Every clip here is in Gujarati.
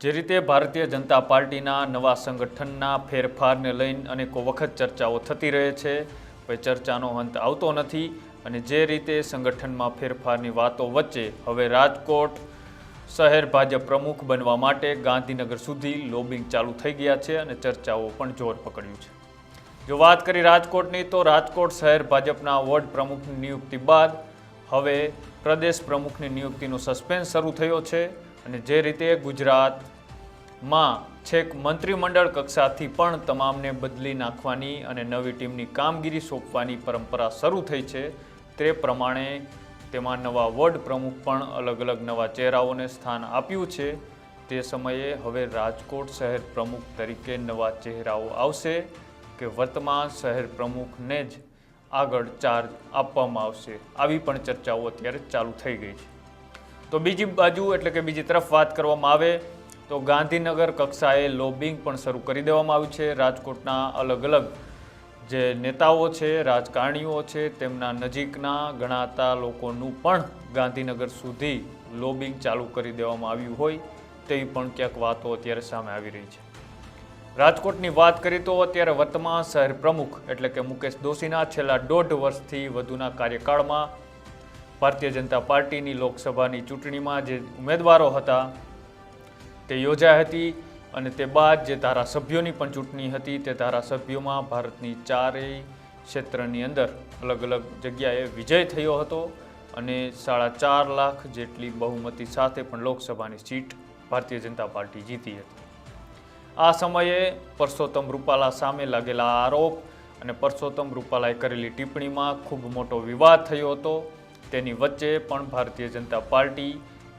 જે રીતે ભારતીય જનતા પાર્ટીના નવા સંગઠનના ફેરફારને લઈને અનેકો વખત ચર્ચાઓ થતી રહે છે. હવે ચર્ચાનો અંત આવતો નથી અને જે રીતે સંગઠનમાં ફેરફારની વાતો વચ્ચે હવે રાજકોટ શહેર ભાજપ પ્રમુખ બનવા માટે ગાંધીનગર સુધી લોબિંગ ચાલુ થઈ ગયા છે અને ચર્ચાઓ પણ જોર પકડ્યું છે. જો વાત કરી રાજકોટની તો રાજકોટ શહેર ભાજપના વોર્ડ પ્રમુખની નિયુક્તિ બાદ હવે પ્રદેશ પ્રમુખની નિયુક્તિનો સસ્પેન્સ શરૂ થયો છે. અને જે રીતે ગુજરાતમાં છેક મંત્રીમંડળ કક્ષાથી પણ તમામને બદલી નાખવાની અને નવી ટીમની કામગીરી સોંપવાની પરંપરા શરૂ થઈ છે, તે પ્રમાણે તેમાં નવા વોર્ડ પ્રમુખ પણ અલગ અલગ નવા ચહેરાઓને સ્થાન આપ્યું છે. તે સમયે હવે રાજકોટ શહેર પ્રમુખ તરીકે નવા ચહેરાઓ આવશે કે વર્તમાન શહેર પ્રમુખને જ આગળ ચાર્જ આપવામાં આવશે, આવી પણ ચર્ચાઓ અત્યારે ચાલુ થઈ ગઈ છે. તો બીજી બાજુ એટલે કે બીજી તરફ વાત કરવામાં આવે, તો ગાંધીનગર કક્ષાએ લોબિંગ પણ શરૂ કરી દેવામાં આવ્યું છે. રાજકોટના અલગ અલગ જે નેતાઓ છે, રાજકારણીઓ છે, તેમના નજીકના ગણાતા લોકોનું પણ ગાંધીનગર સુધી લોબિંગ ચાલુ કરી દેવામાં આવ્યું હોય તેવી પણ ક્યાંક વાતો અત્યારે સામે આવી રહી છે. રાજકોટની વાત કરીએ તો અત્યારે વર્તમાન શહેર પ્રમુખ એટલે કે મુકેશ દોશીના છેલ્લા દોઢ વર્ષથી વધુના કાર્યકાળમાં ભારતીય જનતા પાર્ટીની લોકસભાની ચૂંટણીમાં જે ઉમેદવારો હતા, તે યોજાઈ હતી અને તે બાદ જે ધારાસભ્યોની પણ ચૂંટણી હતી, તે ધારાસભ્યોમાં ભારતની ચારેય ક્ષેત્રની અંદર અલગ અલગ જગ્યાએ વિજય થયો હતો અને સાડા ચાર લાખ જેટલી બહુમતી સાથે પણ લોકસભાની સીટ ભારતીય જનતા પાર્ટી જીતી હતી. આ સમયે પરસોત્તમ રૂપાલા સામે લાગેલા આરોપ અને પરસોત્તમ રૂપાલાએ કરેલી ટિપ્પણીમાં ખૂબ મોટો વિવાદ થયો હતો. તેની વચ્ચે પણ ભારતીય જનતા પાર્ટી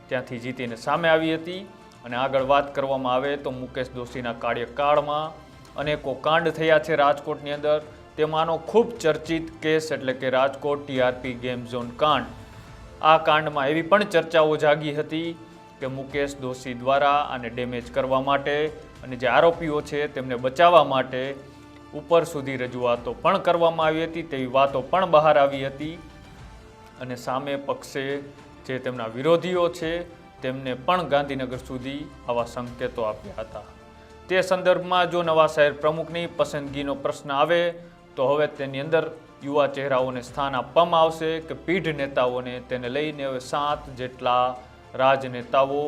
ત્યાંથી જીતીને સામે આવી હતી. અને આગળ વાત કરવામાં આવે તો મુકેશ દોશીના કાર્યકાળમાં અનેકો કાંડ થયા છે રાજકોટની અંદર. તેમાંનો ખૂબ ચર્ચિત કેસ એટલે કે રાજકોટ ટીઆરપી ગેમ ઝોન કાંડ. આ કાંડમાં એવી પણ ચર્ચાઓ જાગી હતી કે મુકેશ દોશી દ્વારા આને ડેમેજ કરવા માટે અને જે આરોપીઓ છે તેમને બચાવવા માટે ઉપર સુધી રજૂઆતો પણ કરવામાં આવી હતી, તેવી વાતો પણ બહાર આવી હતી. અને સામે પક્ષે જે તેમના વિરોધીઓ છે, તેમને પણ ગાંધીનગર સુધી આવા સંકેતો આપ્યા હતા. તે સંદર્ભમાં જો નવા શહેર પ્રમુખની પસંદગીનો પ્રશ્ન આવે, તો હવે તેની અંદર યુવા ચહેરાઓને સ્થાન આપવામાં આવશે કે પીઢ નેતાઓને તેને લઈને હવે સાત જેટલા રાજનેતાઓ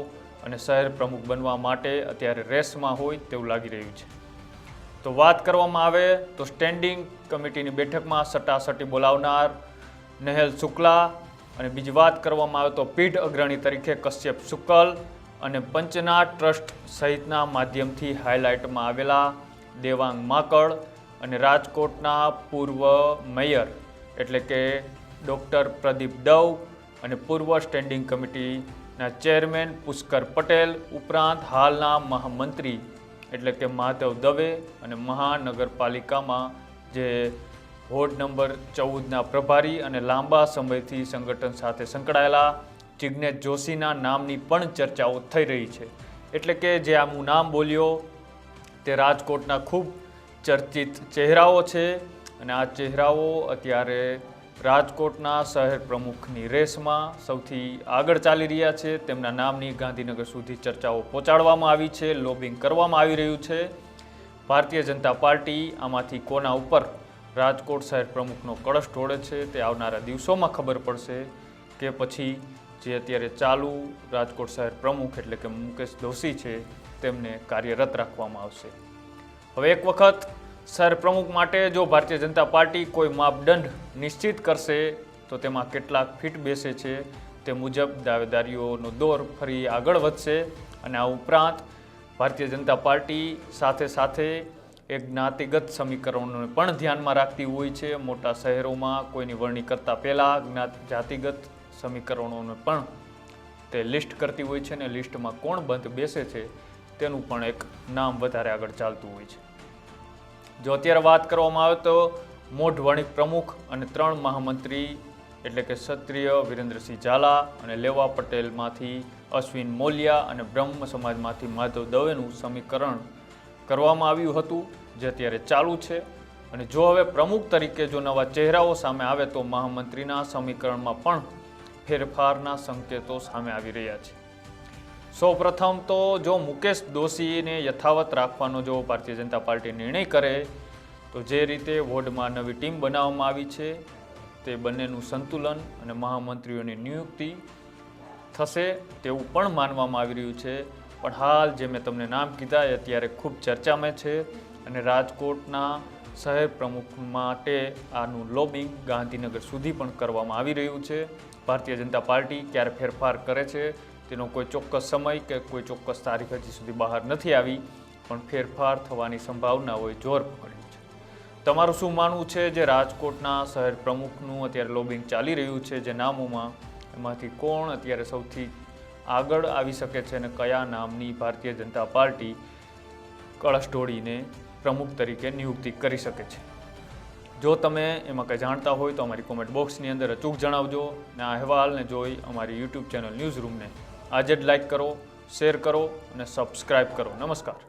અને શહેર પ્રમુખ બનવા માટે અત્યારે રેસમાં હોય તેવું લાગી રહ્યું છે. તો વાત કરવામાં આવે તો સ્ટેન્ડિંગ કમિટીની બેઠકમાં સટાસટી બોલાવનાર નહેલ શુક્લા અને બીજી વાત કરવામાં આવે તો પીઢ અગ્રણી તરીકે કશ્યપ શુકલ અને પંચના ટ્રસ્ટ સહિતના માધ્યમથી હાઇલાઇટમાં આવેલા દેવાંગ માકડ અને રાજકોટના પૂર્વ મેયર એટલે કે ડૉક્ટર પ્રદીપ દવ અને પૂર્વ સ્ટેન્ડિંગ કમિટીના ચેરમેન પુષ્કર પટેલ ઉપરાંત હાલના મહામંત્રી એટલે કે મહાદેવ દવે અને મહાનગરપાલિકામાં જે વોર્ડ નંબર ચૌદના પ્રભારી અને લાંબા સમયથી સંગઠન સાથે સંકળાયેલા જિજ્ઞેશ જોશીના નામની પણ ચર્ચાઓ થઈ રહી છે. એટલે કે જે આ હું નામ બોલ્યો, તે રાજકોટના ખૂબ ચર્ચિત ચહેરાઓ છે અને આ ચહેરાઓ અત્યારે રાજકોટના શહેર પ્રમુખની રેસમાં સૌથી આગળ ચાલી રહ્યા છે. તેમના નામની ગાંધીનગર સુધી ચર્ચાઓ પહોંચાડવામાં આવી છે, લોબિંગ કરવામાં આવી રહ્યું છે. ભારતીય જનતા પાર્ટી આમાંથી કોના ઉપર રાજકોટ શહેર પ્રમુખનો કળશ ઢોળે છે. તે આવનારા દિવસોમાં ખબર પડશે કે પછી જે અત્યારે ચાલુ રાજકોટ શહેર પ્રમુખ એટલે કે મુકેશ દોશી છે, તેમને કાર્યરત રાખવામાં આવશે. હવે એક વખત શહેર પ્રમુખ માટે જો ભારતીય જનતા પાર્ટી કોઈ માપદંડ નિશ્ચિત કરશે, તો તેમાં કેટલાક ફીટ બેસે છે. તે મુજબ દાવેદારીઓનો દોર ફરી આગળ વધશે અને આ ઉપરાંત ભારતીય જનતા પાર્ટી સાથે સાથે એક જ્ઞાતિગત સમીકરણોને પણ ધ્યાનમાં રાખતી હોય છે. મોટા શહેરોમાં કોઈની વરણી કરતાં પહેલાં જ્ઞાત, જાતિગત સમીકરણોને પણ તે લિસ્ટ કરતી હોય છે અને લિસ્ટમાં કોણ બંધ બેસે છે તેનું પણ એક નામ વધારે આગળ ચાલતું હોય છે. જો અત્યારે વાત કરવામાં આવે તો મોઢ વણિક પ્રમુખ અને ત્રણ મહામંત્રી એટલે કે ક્ષત્રિય વિરેન્દ્રસિંહ ઝાલા અને લેવા પટેલમાંથી અશ્વિન મોલિયા અને બ્રહ્મ સમાજમાંથી માધવ દવેનું સમીકરણ કરવામાં આવ્યું હતું, જે અત્યારે ચાલુ છે. અને જો હવે પ્રમુખ તરીકે જો નવા ચહેરાઓ સામે આવે તો મહામંત્રીના સમીકરણમાં પણ ફેરફારના સંકેતો સામે આવી રહ્યા છે. સૌપ્રથમ તો જો મુકેશ દોશીને યથાવત રાખવાનો જો ભારતીય જનતા પાર્ટી નિર્ણય કરે, તો જે રીતે વોર્ડમાં નવી ટીમ બનાવવામાં આવી છે, તે બંનેનું સંતુલન અને મહામંત્રીઓની નિયુક્તિ થશે તેવું પણ માનવામાં આવી રહ્યું છે. પણ હાલ જે મેં તમને નામ કીધા એ અત્યારે ખૂબ ચર્ચામાં છે અને રાજકોટના શહેર પ્રમુખ માટે આનું લોબિંગ ગાંધીનગર સુધી પણ કરવામાં આવી રહ્યું છે. ભારતીય જનતા પાર્ટી ક્યારે ફેરફાર કરે છે, તેનો કોઈ ચોક્કસ સમય કે કોઈ ચોક્કસ તારીખ હજી સુધી બહાર નથી આવી, પણ ફેરફાર થવાની સંભાવનાઓએ જોર પકડ્યું છે. તમારું શું માનવું છે જે રાજકોટના શહેર પ્રમુખનું અત્યારે લોબિંગ ચાલી રહ્યું છે જે નામોમાં, એમાંથી કોણ અત્યારે સૌથી આગળ આવી શકે છે અને કયા નામની ભારતીય જનતા પાર્ટી કળશ ઢોળીને પ્રમુખ તરીકે નિયુક્તિ કરી શકે છે. જો તમે એમાં કંઈ જાણતા હોય તો અમારી કોમેન્ટ બોક્સની અંદર અચૂક જણાવજો અને આ અહેવાલને જોઈ અમારી યુટ્યુબ ચેનલ ન્યૂઝ રૂમને આજે જ લાઇક કરો શેર કરો અને સબસ્ક્રાઈબ કરો. નમસ્કાર.